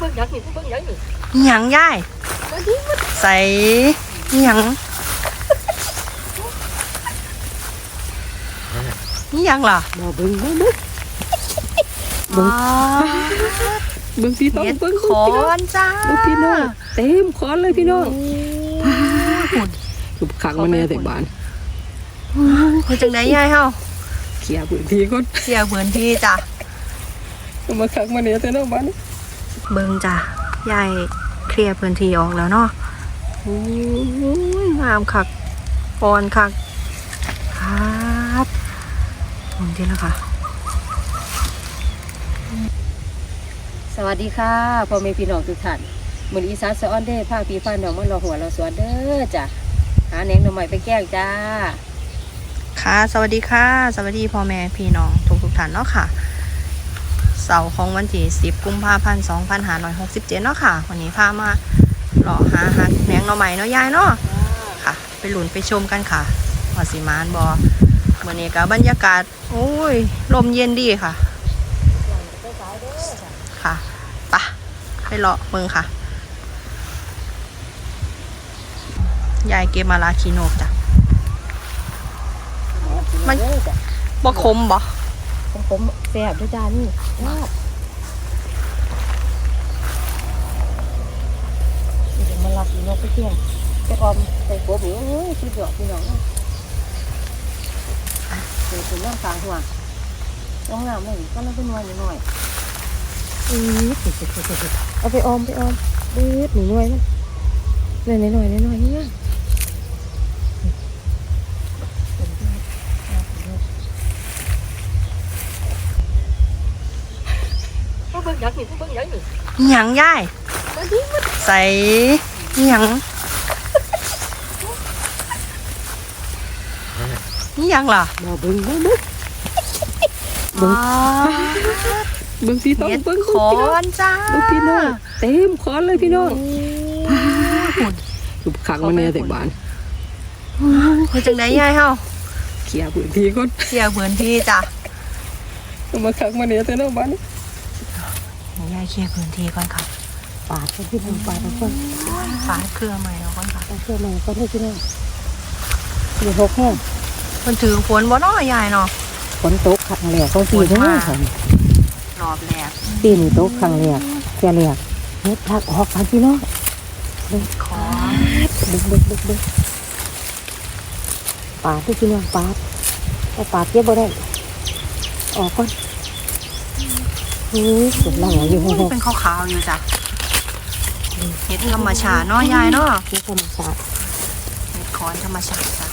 เบิ่งหยังนี่เบิ่งหยังนี่หยังย่ายมาดิมาใส่หยังอิหยังล่ะบ่เบิ่งมาเบิ่งเบิ่งอ๋อเบิ่งพี่น้องเฮ็ดเบิ่งขอนจ้าเบิ่งพี่น้องเต็มคอนเลยพี่น้องหุ่นคือขังมาแน่แต่บ้านคือจังไดยายเฮาเคลียร์พื้นที่ก่อนเสียพื้นที่จ้ะ เอามาขังมาแน่แต่เนาะบ้าน เบิ่งจ้ะยายเคลียร์พื้นที่ออกแล้วเนาะโอ้ยงามคักปอนคักครับหุ่นที่แล้วค่ะ สวัสดีค่ะพ่อแม่พี่น้องทุกท่านมือนี้อีสานสะออนเด้ภาคพี่ฟ้าน้องมันรอหัวเราสวนเด้อจ้ะหาแหนงหน่อไม้ไปแกล้งจ้า ค่ะ สวัสดีค่ะ สวัสดีพ่อแม่พี่น้องทุกทุกๆท่านเนาะค่ะ เสาร์ของวันที่ 10 กุมภาพันธ์2567เนาะค่ะ วันนี้พามาหล่อหาหักแหนงหน่อไม้เนาะยายเนาะค่ะ ไปหลุนไปชมกันค่ะว่าสิมานบอมื่อนี้กับบรรยากาศ โอ้ย ลมเย็นดีค่ะ ค่ะปะไปเลาะเมืองค่ะ ยายเก็บมาลาคีโนกจ้ะมันเด้อจ้ะบ่คมบ่ ของผมแซ่บด้วยจ้านี่ลาบนี่เดี๋ยวมาลักอีนกไปเที่ยงไปออมใส่กบนี่โอ้ยคิดดอกพี่น้องเดี๋ยวถึงน้ำสางหัวน้องงามเลยก็น้ำเป็นวันหน่อยอือเอาไปออมไปออมเด็ดหนูหน่อยนะหน่อยหน่อยหน่อยหน่อยนี่นะ มาเบิ่งหยังนี่เบิ่งหยังนี่อิหยังยายมาดิมาใส่อิหยังอิหยังล่ะบ่เบิ่งมาเบิ่งเบิ่งอ๋อเบิ่งพี่น้องเฮ็ดเบิ่งขอนจ้าเบิ่งพี่น้องเต็มคอนเลยพี่น้องหุ่นคือขังมาแน่แต่บ้านคือจังไดยายเฮาเคลียร์พื้นที่ก่อนเสียพื้นที่จ้ะเอามาขังมาแน่แต่เนาะบ้าน ให้ยายเคลียร์พื้นที่ก่อนค่ะปาดกันที่ทางปาดกันคนฝาดเครือใหม่เอาก่อนค่ะเอาเสื้อมาก็ได้ที่นั่นเดี๋ยวหกห้องเพิ่นถือฝนบ่นาะยายเนาะฝนตกขังแหลกก็ปีเด้อค่ะรอบแรกปีนี้ตกขังแหลกแค่แหลกเฮ็ดทักออกกันพี่น้องขอดึกดึกดึกดึกปาดที่พี่น้องปาดเอาปาดเก็บบ่ได้ออกก่อน นี่สุดหลังอยู่หกเป็นขาวๆอยู่จ้ะเฮ็ดธรรมชาติเนาะยายเนาะที่ธรรมชาติเห็ดคอนธรรมชาติจ้ะ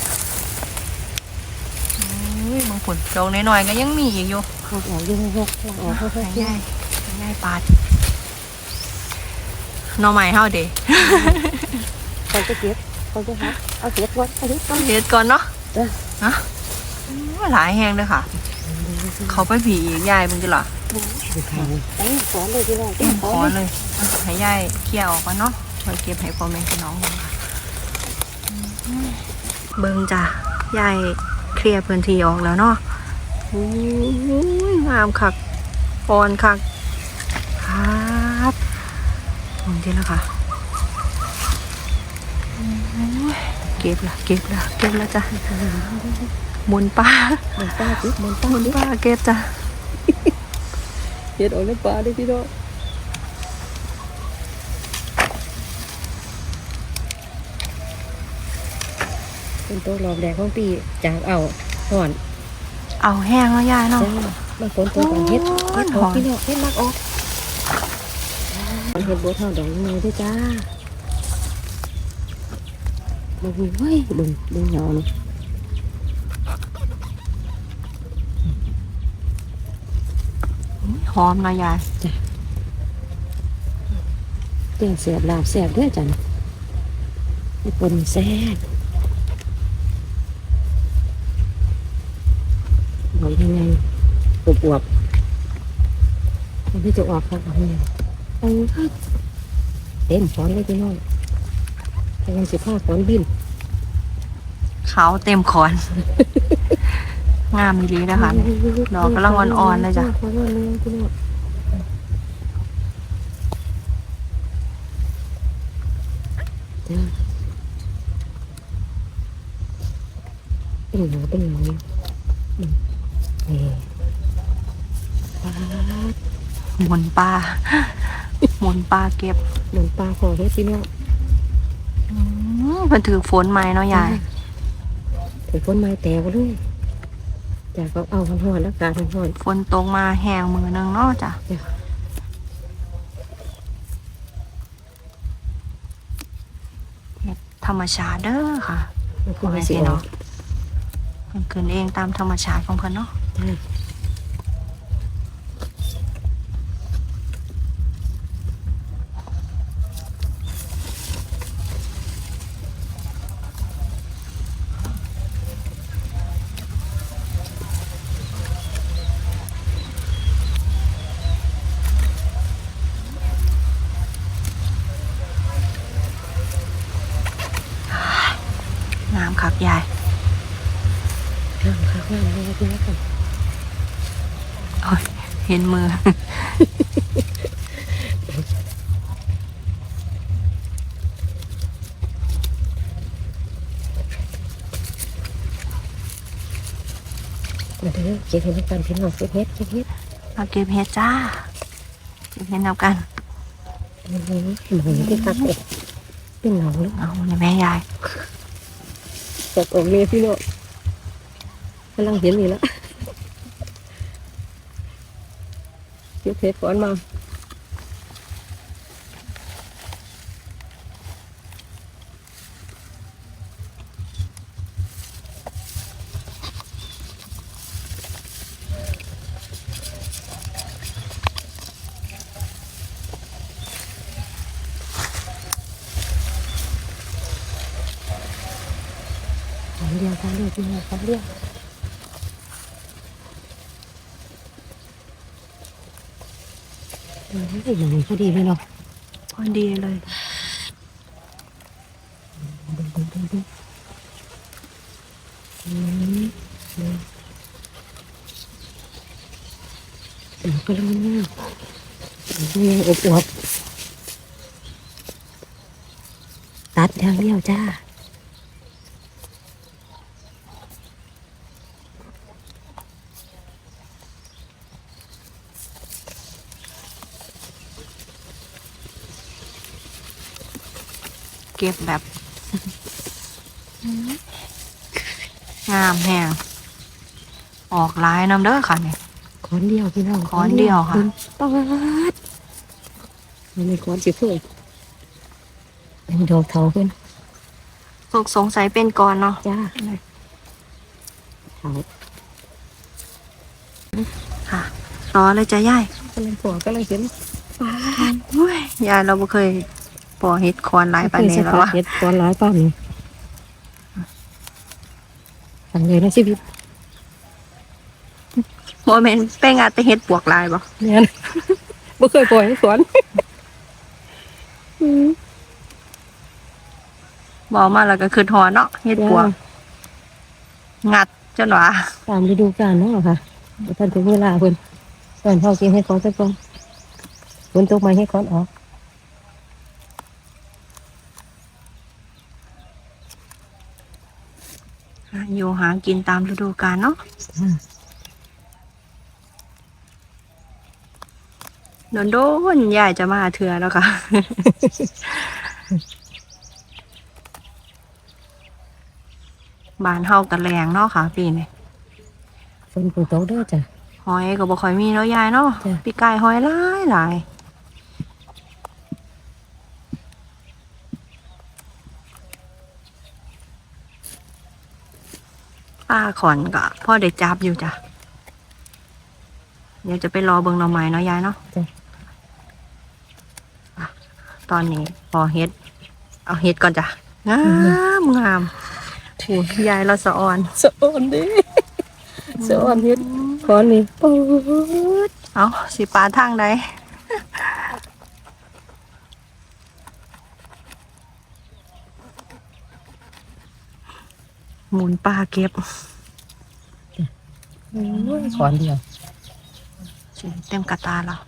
อุ้ยบางคนดอกน้อยๆก็ยังมีอีกอยู่หกออกอยู่หกหลังออกหกหให้กง่ายให้ง่ายปาดหน่อไม้เฮาเด้เขาจะเก็บเขาจะหักเอาเก็บก่อนเอาเก็บก่อนเฮ็ดก่อนเนาะจ้ะนะอู้หลายแหงเลยค่ะ เขาไปผีอีกยายเบิ่งจิล่ะเอ้ ยสอนเลยพี่น้องเต็มคอนเลยให้ยายเคี่ยวออกก่อนเนาะไว้เก็บให้พ่อแม่พี่น้องเบิ่งจ้ะยายเคลียร์พื้นที่ออกแล้วเนาะโอ้ยงามคักปอนคักครับเบิ่งจิล่ะค่ะเก็บละเก็บละเก็บละจ้ะหมุนป้าหมือนป้าจิ๊บมุนป้ามุนป้าเก็บจ้ะ เฮ็ดออกในป่าได้อพี่น้องเป็นตัวรอบแรกของปีจากเอาห่อนเอาแห้งแล้วยายเนาะจ้ามาฝนตัวก่อนเฮ็ดเฮ็ดออกพี่น้องเฮ็ดมักออกเฮ็ดบัวเท่าดอกยังไงด้วยจ้าบึงเฮ้ยบึงบึงเหงานี่ หอมเนาะยายเปลี่ยนเสียบลาบเสียบด้วยจ้ะนี่ปนแซ่บบอกยังไงปวบปวบมันที่จะออกครับเอาเนี่ยเอาเต็มฟ้อนเลยพี่น้องกำลังสิบห้าฟ้อนบินขาวเต็มขอน งามดีนะคะดอกกำลังอ่อนๆเลยจ้ะอ่อนๆเลยพี่น้องจ้าเป็นหนูเป็นหนูอืมนี่ปลาหมุนปลาหมุนปลาเก็บหมือนปลาคอเฮ็ดพี่น้องมเพิ่นถือฝนไหมเนาะยายถึงคนไม้แตกเลย จากก็เอาหอนๆแล้วการหอนฝนตกมาแห้งมือนึงเนาะจ้ะๆจ้ะธรรมชาติเด้อค่ะมันพ่คืออแม่สิพี่เนาะเนาะเพิ่นขึ้นเองตามธรรมชาติของเพิ่นเนาะ จ้างามคักยายข้ามข้ามข้ามเลยพี่น้องโอ้ยเห็นมือ มาเด้อเก็บเห็ดให้กันพี่น้องเก็บเห็ดเก็บเห็ดมาเก็บเห็ดจ้า เก็บเห็ดนำกันนี่หมูที่คักเอ็ดเป็นหนองเลยเอาในแม่ยาย ตกออกเลยพี่น้องกำลังเห็นอยู่แล้วเก็บเห็ดก่อนมา สามเดียวสามเดียวพี่น้องสามเดียวเออให้หนูพอดีเลยเนาะพอดีเลยดึงดึงดึงดึงอืมดึงเดี๋ยวก็ลงนี่นี่อบอวบตัดทางเดียวจ้า เก็บแบบ งามแฮงออกหลายน้ำเด้อค่ะเนี่ยค้อนเดียวพี่น้องค้อนเดียวค่ะปาดมันมีค้อนสิเพื่อเป็นดอกเทาขึ้นสกสงสัยเป็นก่อนเนาะจ้าเทาค่ะรอเลยจ้ะยายก็เลยผัวก็เลยเห็นปาดอุ้ยยายเราบ่เคย ปอเฮ็ดคอนหลายปานนี้แล้ววะเห็ดก้อนร้ายป้านี่สั่งเลยนะชีวิตโมเมนแป้งอาจจะเฮ็ดปวกหลายบ่เนี่ยบ่เคยปล่อยให้สวนบอกมาแล้วก็คือทอเนาะเฮ็ดปวก งัดจนว่าตามฤดูกาลเนาะค่ะบ่ทันถึงเวลาเพิ่นตอนเท่ากินให้ก้อนสักก้อนฝนตกมาให้ก้อนออก อยู่หากินตามฤดูกาลเนาะอืมโดนโดนๆยายจะมาเถื่อแล้วค่ะบ้านเฮากันแรงเนาะค่ะปีนี้ฝนตกเด้อจ้ะหอยก็บ่ค่อยมีเนาะยายเนาะจ้ะปีกายหอยหลายหลาย ป้าขอนก็พ่อได้จับอยู่จ้ะ เดี๋ยวจะไปรอเบิ่งหน่อไม้เนาะยายเนาะจ้ะ อะตอนนี้พอเฮ็ด เอาเฮ็ดก่อนจ้ะงามงามโอ้ยยายเราสะออน สะอ่อนดิสะอ่อนเฮ็ดก้อนนี่ปูดเอาสิปลาทางใด หมุนปลาเก็บก้อนเดียวสิเต็มกระตาแล้ว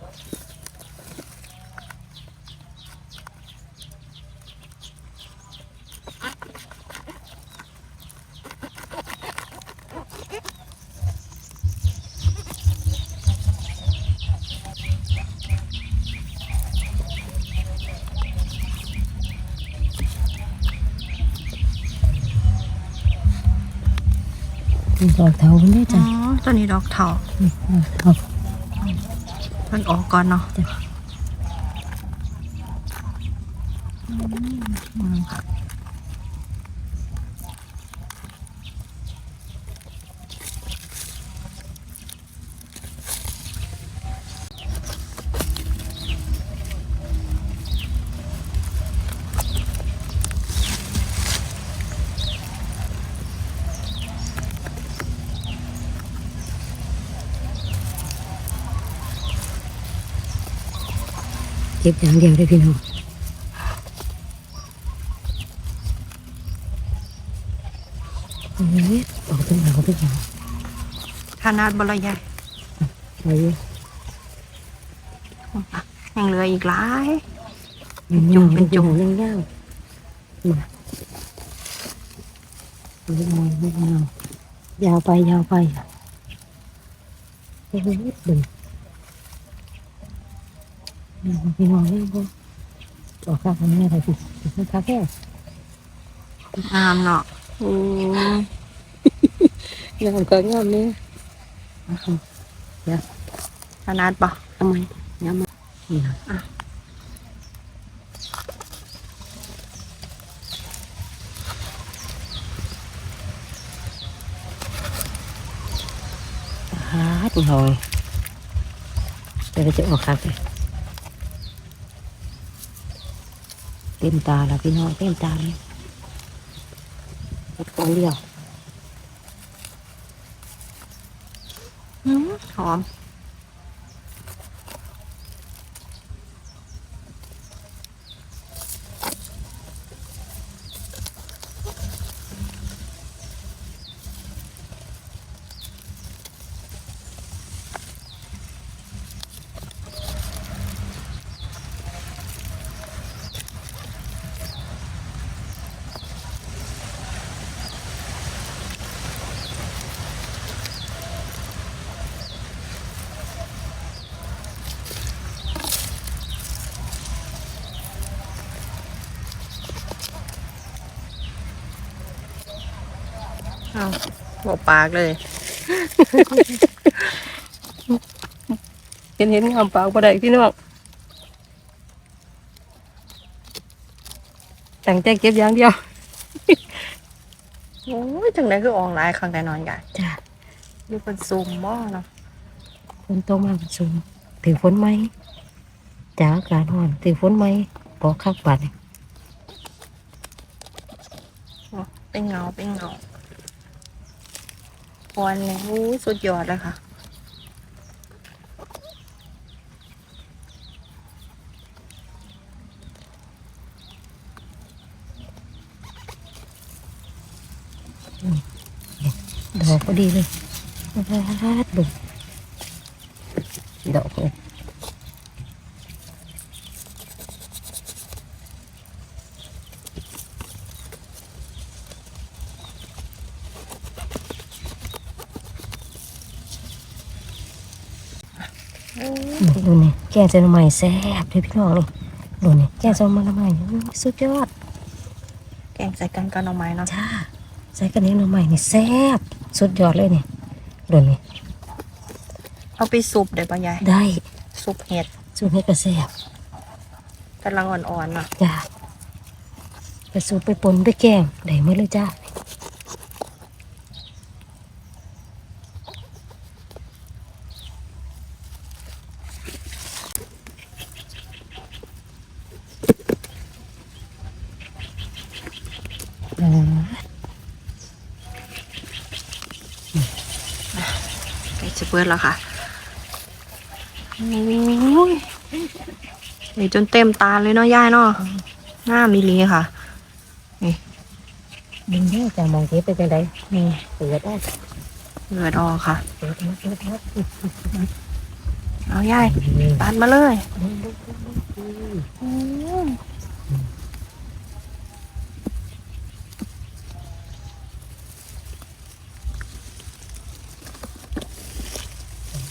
ดอกเทาคนนี้อ๋จ้ะอตัวนี้ดอกเถานี่ดอกเทามันออกก่อนเนาะจ้ะ ก็บอย่างเดียวได้พี่น้องเอ้ยออกเป็นหนาวเป็นหนาวขนาดบละใหญ่ไปอยู่ยังเหลืออีกหลายเป็นจุ่มเป็นจุ่มยังยาวมาไม่เอาไม่เอายาวไปยาวไปเฮ้ยดึง พี่น้องเล่นบ่ออกข้างนี้อะไรพี่เป็นคาเฟ่งามเนาะอืมงามก็งามเนี่ยขนาดปะทำไมย้ำมานี่นะอะฮาดหน่อยเดี๋ยวเราจะออกคักเลย เต็มตาแล้วพี่น้องเต็มตาเลยกองเดียวอืมหอม เอาบอกปากเลย เห็นเห็นงามปากบ่ได้พี่น้องตั้งใจเก็บอย่างเดียว โอ้ยจังไดคือออนไลน์ข้างใดนอนใหญ่จ้าอยู่เป็นซูมบ่เนาะฝนตกมาสูงถือฝนไหมจ้าอากาศร้อนถือฝนไหมปอกคักบัดนี่เป็นเงาเป็นเงา ควันเนี่ยโอ้ยสุดยอดเลยค่ะ ดอกพอดีเลยรัดบุดอกเลยดูนี่แก งจะใหม่แซ่บเลยพี่น้องนี่ดูนี่แกงจะมาใหม่สุดยอด แกงใส่กันกับหน่อไม้เนาะจ้าใส่กระเทียมหน่อใหม่นี่แซ่บสุดยอดเลยนี่ดูนี่เอาไปซุปได้ปะยายได้ซุปเห็ดสูตรนี้ก็แซ่บกำลังอ่อนๆเนาะจ้าไปสูตรไปปนไปแกงได้หมดเลยจ้าอ่า ไปจะเปิดแล้วค่ะโอ้ยนี่จนเต็มตาเลยเนาะยายเนาะหน้ามีลีค่ะดึงได้จ้ามองเก็บไปจังไดนี่เปิดได้เลือดออกค่ะเปิดมาเปิดมาเอายายนี่ตัดมาเลย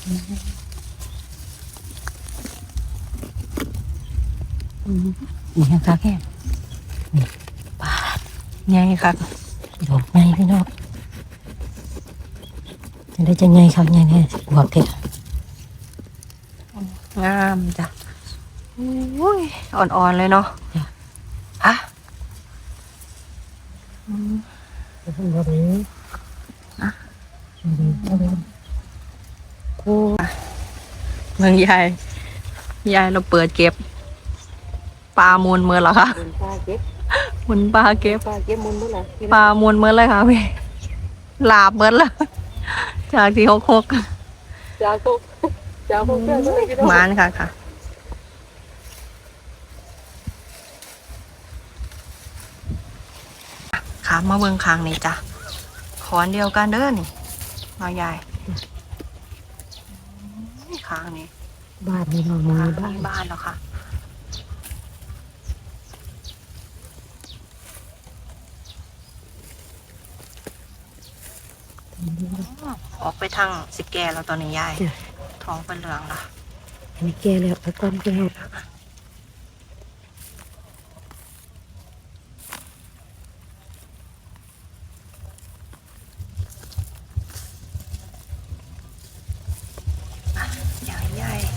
นี่ยังคาแค่ไงค่ะดอกไงพี่น้องจะได้จะไงครับไงเนี่ยบวกเถอะงามจ้ะอุ้ยอ่อนๆเลยเนาะอะอืมบวกนี้อะโอ้ เมืองยายยายเราเปิดเก็บปลามูลเมื่อเหรอคะมุนปลาเก็บมุนปลาเก็บปลาเก็บมุนเมื่อไหร่ปลามูลเมื่อเลยค่ะพี่ลาบเมื่อละจากที่หกหกจ้าพวกจ้าพวกเพื่อนก็เลยพี่น้องมานค่ะค่ะขามาเบิงคางนี่จ้ะขอนเดียวกันเด้อนี่มายาย คางนี่บ้านนี่เรามือคางบ้านที่บ้านแล้วค่ะ ออกไปทางสิแก่แล้วตอนนี้ยายท้องเป็นเหลืองละอันนี้แก่แล้วเอาก้อนแก้ว ใหญ่ใหญ่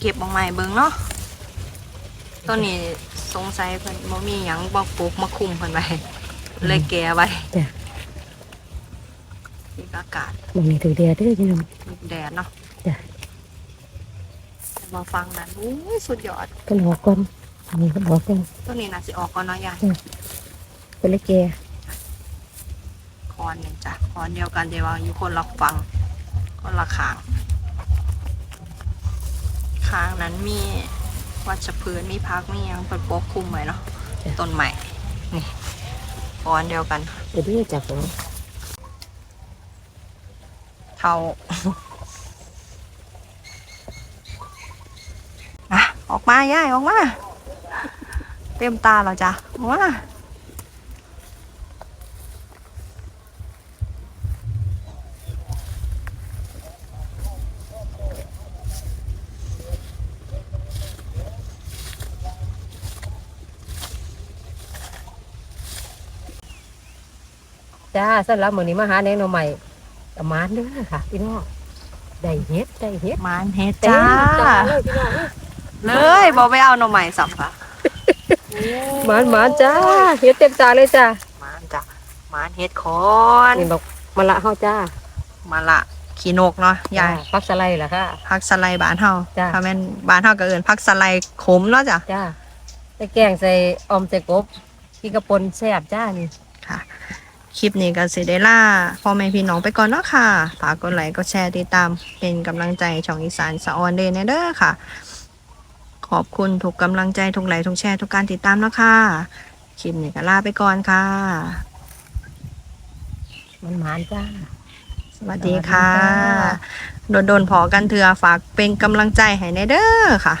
เก็บออกมาให้เบิ่งเนาะตัวนี้สงสัยเพิ่นบ่มีหยังบ่ปลูกมาคุมเพิ่นไว้เลยแก่ไว้จ้ะอีกอากาศบางนี่ถือเดียเด้วยพี่น้องแดดเนาะจ้ะมาฟังนั้นอู้ยสุดยอดก็หอกก้อนอันนี้ก็บอกกันตัวนี้น่าสิออกก่อนเนาะยายเป็นเลยแก่คอนนี่จ้ะคอนเดียวกันแต่ว่าอยู่คนละฝั่งคนละข้าง ข้างนั้นมีวัชพืชมีพักมีหยังเปิดปกคลุมไว้เนาะต้นใหม่นี่คอนเดียวกัน เดี๋ยวนี้จากของเท่า อะออกมาย่ายออกมา เต็มตาแล้วจ้ะออกมา จ้าสำหรับมื้อนี้มาหาแนงหน่อใหม่ประมาณเด้อค่ะ พี่น้องได้เฮ็ดได้เฮ็ดมานเฮ็ดเต็มจ้า เลยพี่น้องเลยบอกไปเอาหน่อใหม่สับค่ะหมานหมานจ้าเฮ็ดเต็มตาเลยจ้ามานจ้ะมานเฮ็ดคอนนี่บอกมาละเฮาจ้ามาละขี้นกเนาะยาย ฟักสไลด์ล่ะค่ะ พักสไลด์บ้านเฮาจ้ะ ถ้าแม่นบ้านเฮาก็เอิ้นพักสไลด์ขมเนาะจ้ะ จ้าใส่แกงใส่ออมใส่กบพี่กระปนแซ่บจ้านี่ค่ะ คลิปนี้ก็สิได้ล่าพ่อแม่พี่น้องไปก่อนเนาะค่ะ ฝากกดไลค์กดแชร์ติดตาม เป็นกำลังใจช่องอีสานสะออนเดย์เด้อค่ะ ขอบคุณทุกกำลังใจทุกไลค์ทุกแชร์ทุกการติดตามเนาะค่ะคลิปนี้ก็ลาไปก่อนค่ะ มันหมานจ้าสวัสดีค่ะสวัสดีค่ะ โดนโดนๆพอกันเถื่อฝากเป็นกำลังใจให้ในเด้อค่ะ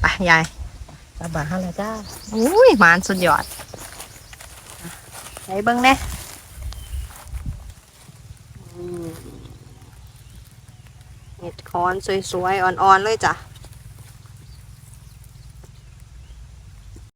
ไปยายกลับบ้านเฮาแล้วจ้า อุ้ยหมานสุดยอดไหนเบิ้งเน่อืม เห็ดคอนสวยๆ อ่อนๆ เลยจ้ะ